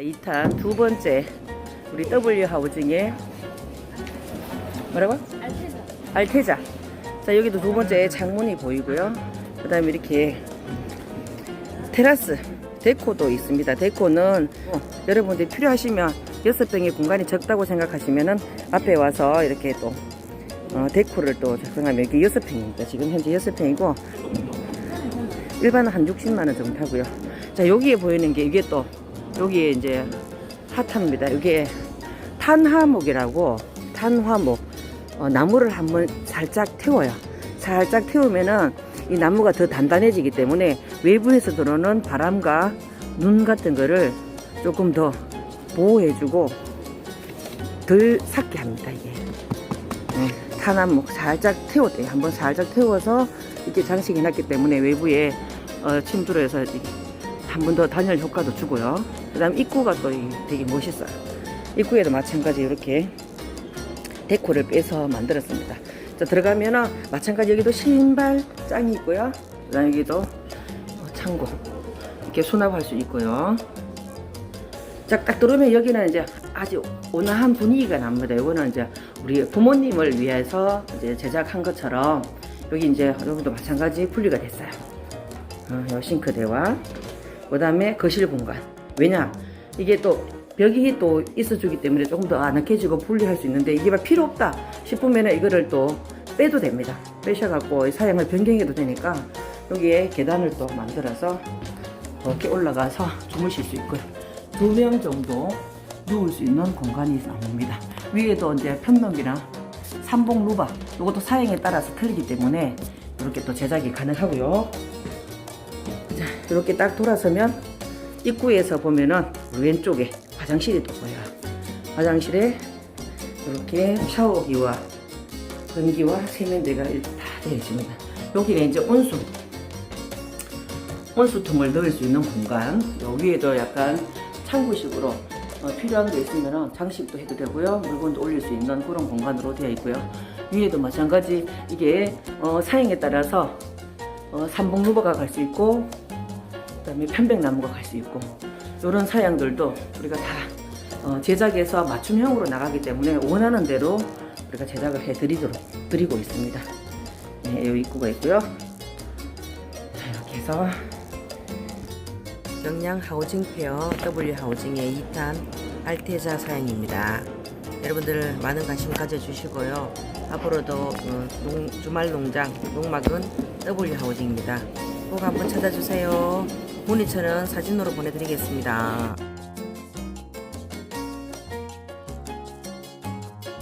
2탄 두 번째 우리 W 하우징의 뭐라고? 알테자. 자 여기도 두 번째 창문이 보이고요. 그다음에 이렇게 테라스 데코도 있습니다. 데코는 어, 여러분들이 필요하시면 여섯 평의 공간이 적다고 생각하시면은 앞에 와서 이렇게 또 어, 데코를 또 작성하면 이게 여섯 평입니다. 지금 현재 여섯 평이고 일반은 한 60만 원 정도 하고요. 자 여기에 보이는 게 이게 또 여기에 이제 핫합니다. 이게 탄화목이라고 탄화목 어, 나무를 한번 살짝 태워요. 살짝 태우면은 이 나무가 더 단단해지기 때문에 외부에서 들어오는 바람과 눈 같은 거를 조금 더 보호해주고 덜 삭게 합니다. 이게 네, 탄화목 살짝 태웠대요. 한번 살짝 태워서 이렇게 장식해 놨기 때문에 외부에 어, 침투해서 한 번 더 단열 효과도 주고요. 그 다음 입구가 또 이- 되게 멋있어요. 입구에도 마찬가지 이렇게 데코를 빼서 만들었습니다. 자, 들어가면은 마찬가지 여기도 신발장이 있고요. 그 다음 여기도 어, 창고. 이렇게 수납할 수 있고요. 자, 딱 들어오면 여기는 이제 아주 온화한 분위기가 납니다. 이거는 이제 우리 부모님을 위해서 이제 제작한 것처럼 여기 이제 여기도 마찬가지 분리가 됐어요. 어, 요 싱크대와 그 다음에 거실 공간. 왜냐? 이게 또 벽이 또 있어주기 때문에 조금 더 아늑해지고 분리할 수 있는데 이게 막 필요 없다 싶으면 이거를 또 빼도 됩니다. 빼셔갖고 사양을 변경해도 되니까 여기에 계단을 또 만들어서 이렇게 올라가서 주무실 수 있고요. 두 명 정도 누울 수 있는 공간이 나옵니다. 위에도 이제 편동이랑 삼봉 루바 이것도 사양에 따라서 틀리기 때문에 이렇게 또 제작이 가능하고요. 자, 이렇게 딱 돌아서면 입구에서 보면은 왼쪽에 화장실이 또 보여요. 화장실에 이렇게 샤워기와 변기와 세면대가 다 되어 있습니다. 여기는 이제 온수 온수통을 넣을 수 있는 공간. 요 위에도 약간 창구식으로 어, 필요한 게 있으면 장식도 해도 되고요. 물건도 올릴 수 있는 그런 공간으로 되어 있고요. 위에도 마찬가지 이게 어, 사양에 따라서 어, 삼봉 루버가 갈 수 있고 그다음에 편백나무가 갈 수 있고 이런 사양들도 우리가 다 어, 제작해서 맞춤형으로 나가기 때문에 원하는 대로 우리가 제작을 해드리도록 드리고 있습니다. 네, 이 입구가 있고요. 자, 이렇게 해서 경량 하우징 페어 W 하우징의 2탄 알테자 사양입니다. 여러분들 많은 관심 가져주시고요. 앞으로도 어, 농- 주말 농장 농막은 W 하우징입니다. 꼭 한번 찾아주세요. 문의처는 사진으로 보내드리겠습니다.